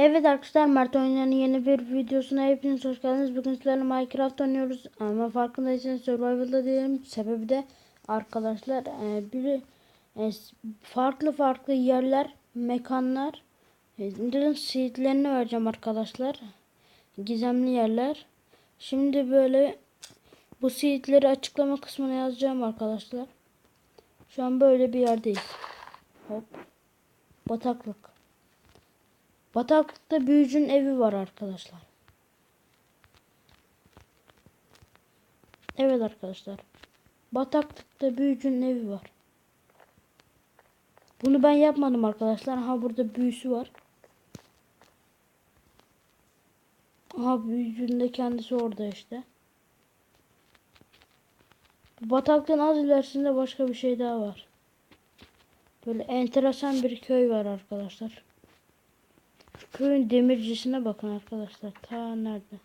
Evet arkadaşlar Mert Oyunları'nın yeni bir videosuna hepiniz hoş geldiniz. Bugün sizlerle Minecraft oynuyoruz ama farkındaysanız Survival'da değilim. Sebebi de arkadaşlar e, biri e, farklı farklı yerler, mekanlar. E, seedlerini vereceğim arkadaşlar. Gizemli yerler. Şimdi böyle bu seedleri açıklama kısmına yazacağım arkadaşlar. Şu an böyle bir yerdeyiz. Hop. Bataklık. Bataklıkta büyücünün evi var arkadaşlar. Evet arkadaşlar. Bataklıkta büyücünün evi var. Bunu ben yapmadım arkadaşlar. Ha burada büyüsü var. Aha büyücünün de kendisi orada işte. Bataklığın az ilerisinde başka bir şey daha var. Böyle enteresan bir köy var arkadaşlar. Köyün demircisine bakın arkadaşlar. Ta nerede?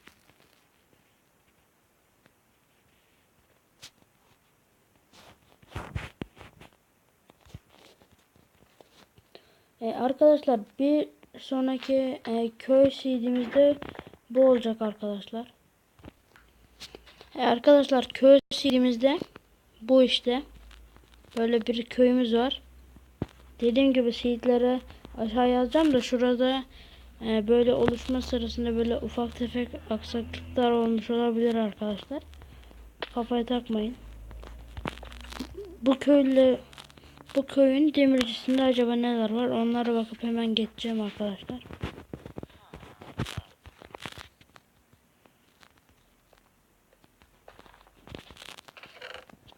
E, arkadaşlar bir sonraki e, köy CD'mizde bu olacak arkadaşlar. E, arkadaşlar köy CD'mizde bu işte. Böyle bir köyümüz var. Dediğim gibi seedlere aşağı yazacağım da şurada e, böyle oluşma sırasında böyle ufak tefek aksaklıklar olmuş olabilir arkadaşlar. Kafaya takmayın. Bu köyle bu köyün demircisinde acaba neler var? Onlara bakıp hemen geçeceğim arkadaşlar.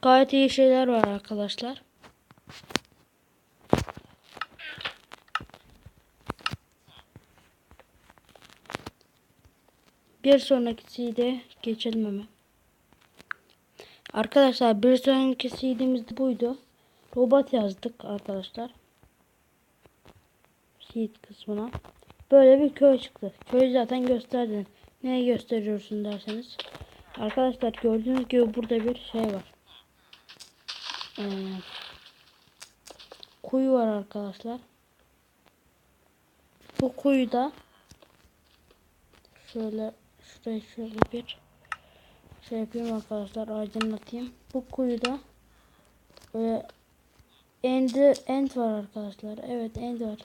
Gayet iyi şeyler var arkadaşlar. Bir sonraki CD geçelim hemen. Arkadaşlar bir sonraki CD'miz de buydu. Robot yazdık arkadaşlar. Seed kısmına. Böyle bir köy çıktı. Köyü zaten gösterdim. Neyi gösteriyorsun derseniz. Arkadaşlar gördüğünüz gibi burada bir şey var. Ee, kuyu var arkadaşlar. Bu kuyuda şöyle şuraya şöyle bir şey yapayım arkadaşlar aydınlatayım. Bu kuyuda böyle end, end var arkadaşlar. Evet end var.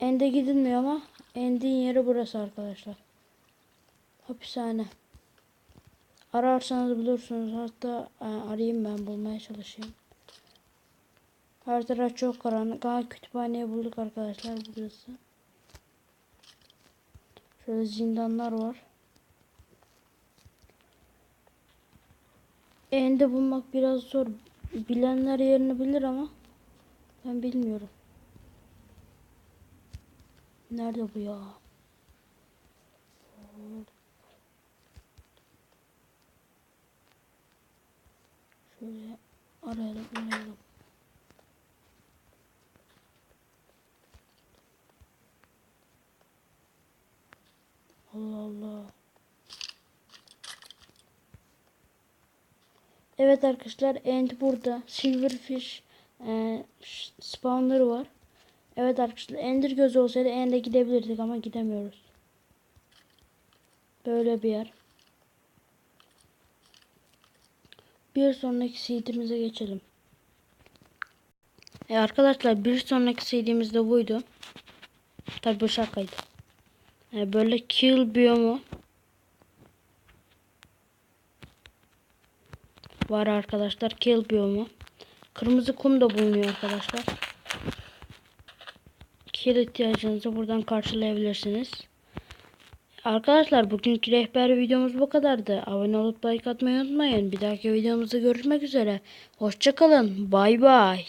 End'e gidilmiyor ama end'in yeri burası arkadaşlar. Hapishane. Ararsanız bulursunuz. Hatta e, arayayım ben bulmaya çalışayım. Her taraf çok karanlık. Aa kütüphaneyi bulduk arkadaşlar burası. Şöyle zindanlar var. End'i bulmak biraz zor. Bilenler yerini bilir ama ben bilmiyorum. Nerede bu ya? Şöyle arayalım arayalım. Evet arkadaşlar end burada. Silverfish e, spawnları var. Evet arkadaşlar ender gözü olsaydı end'e gidebilirdik ama gidemiyoruz. Böyle bir yer. Bir sonraki CD'mize geçelim. E arkadaşlar bir sonraki CD'miz de buydu. Tabi bu şakaydı. E böyle kill biyomu var arkadaşlar. Kill biyomu. Kırmızı kum da bulunuyor arkadaşlar. Kill ihtiyacınızı buradan karşılayabilirsiniz. Arkadaşlar bugünkü rehber videomuz bu kadardı. Abone olup like atmayı unutmayın. Bir dahaki videomuzda görüşmek üzere. Hoşçakalın. Bay bay.